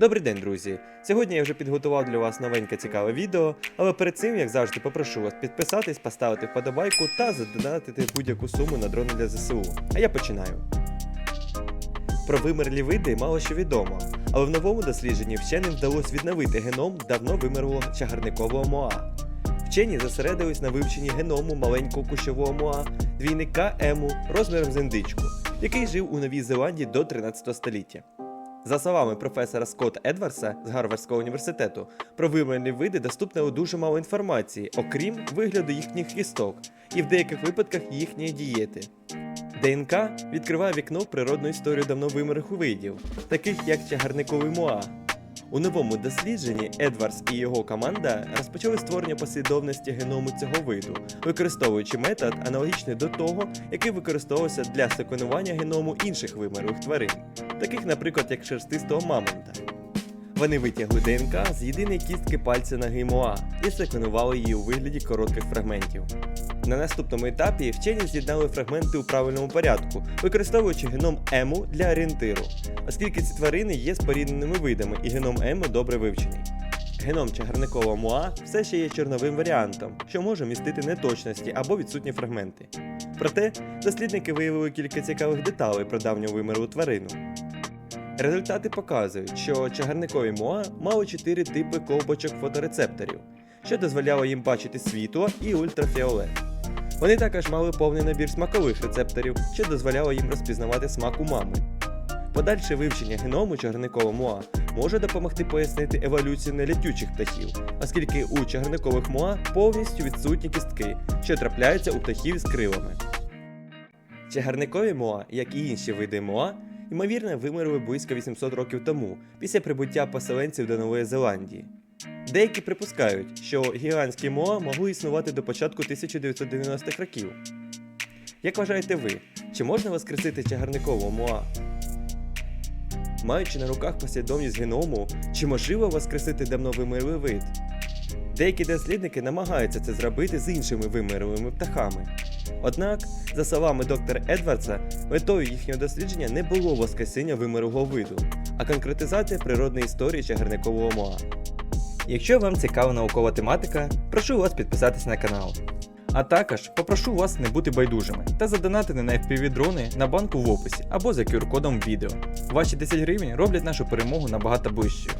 Добрий день, друзі! Сьогодні я вже підготував для вас новеньке цікаве відео, але перед цим, як завжди, попрошу вас підписатись, поставити вподобайку та задонатити будь-яку суму на дрони для ЗСУ. А я починаю. Про вимерлі види мало що відомо, але в новому дослідженні вченим вдалося відновити геном давно вимерлого чагарникового моа. Вчені зосередились на вивченні геному маленького кущового моа, двійника ему розміром з індичку, який жив у Новій Зеландії до 13 століття. За словами професора Скотта Едварса з Гарвардського університету, про вимерлі види доступно дуже мало інформації, окрім вигляду їхніх кісток і в деяких випадках їхньої дієти. ДНК відкриває вікно в природну історію давно вимерлих видів, таких як чагарниковий моа. У новому дослідженні Едвардс і його команда розпочали створення послідовності геному цього виду, використовуючи метод аналогічний до того, який використовувався для секвенування геному інших вимерлих тварин, таких, наприклад, як шерстистого мамонта. Вони витягли ДНК з єдиної кістки пальця ноги Моа і секвенували її у вигляді коротких фрагментів. На наступному етапі вчені з'єднали фрагменти у правильному порядку, використовуючи геном ему для орієнтиру, оскільки ці тварини є спорідненими видами і геном ему добре вивчений. Геном чагарникового муа все ще є чорновим варіантом, що може містити неточності або відсутні фрагменти. Проте дослідники виявили кілька цікавих деталей про давню вимерлу тварину. Результати показують, що чагарникові моа мали чотири типи ковбочок фоторецепторів, що дозволяло їм бачити світло і ультрафіолет. Вони також мали повний набір смакових рецепторів, що дозволяло їм розпізнавати смак умами. Подальше вивчення геному чагарникового моа може допомогти пояснити еволюцію нелетючих птахів, оскільки у чагарникових моа повністю відсутні кістки, що трапляються у птахів з крилами. Чагарникові моа, як і інші види моа, ймовірно, вимерли близько 800 років тому, після прибуття поселенців до Нової Зеландії. Деякі припускають, що гігантські моа могли існувати до початку 1990-х років. Як вважаєте ви, чи можна воскресити чагарникового моа? Маючи на руках послідовність геному, чи можливо воскресити давно вимерлий вид? Деякі дослідники намагаються це зробити з іншими вимерлими птахами. Однак, за словами доктора Едвардса, метою їхнього дослідження не було воскресіння вимерлого виду, а конкретизація природної історії чагарникового моа. Якщо вам цікава наукова тематика, прошу вас підписатись на канал. А також попрошу вас не бути байдужими та задонатити на FPV дрони на банку в описі або за QR-кодом відео. Ваші 10 гривень роблять нашу перемогу набагато ближчою.